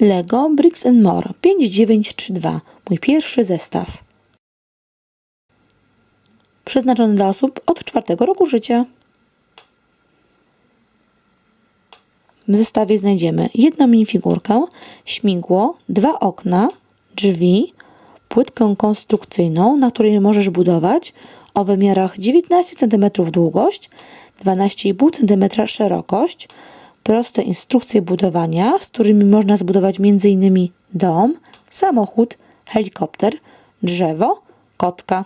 Lego Bricks and More 5932. Mój pierwszy zestaw. Przeznaczony dla osób od czwartego roku życia. W zestawie znajdziemy jedną minifigurkę, śmigło, dwa okna, drzwi, płytkę konstrukcyjną, na której możesz budować o wymiarach 19 cm długość, 12,5 cm szerokość, proste instrukcje budowania, z którymi można zbudować m.in. dom, samochód, helikopter, drzewo, kotka.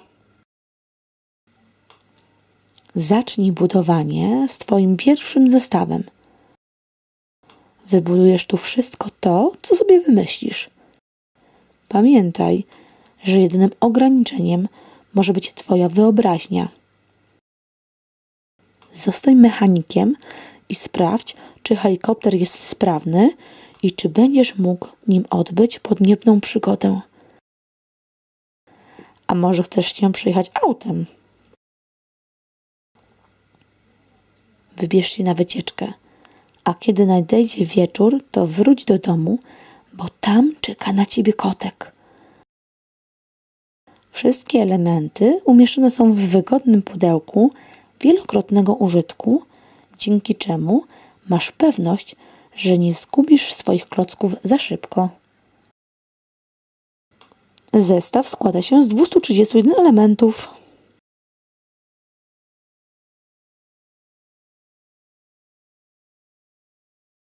Zacznij budowanie z Twoim pierwszym zestawem. Wybudujesz tu wszystko to, co sobie wymyślisz. Pamiętaj, że jedynym ograniczeniem może być Twoja wyobraźnia. Zostań mechanikiem i sprawdź, czy helikopter jest sprawny i czy będziesz mógł nim odbyć podniebną przygodę. A może chcesz się przejechać autem? Wybierz się na wycieczkę, a kiedy nadejdzie wieczór, to wróć do domu, bo tam czeka na ciebie kotek. Wszystkie elementy umieszczone są w wygodnym pudełku wielokrotnego użytku, dzięki czemu masz pewność, że nie zgubisz swoich klocków za szybko. Zestaw składa się z 231 elementów.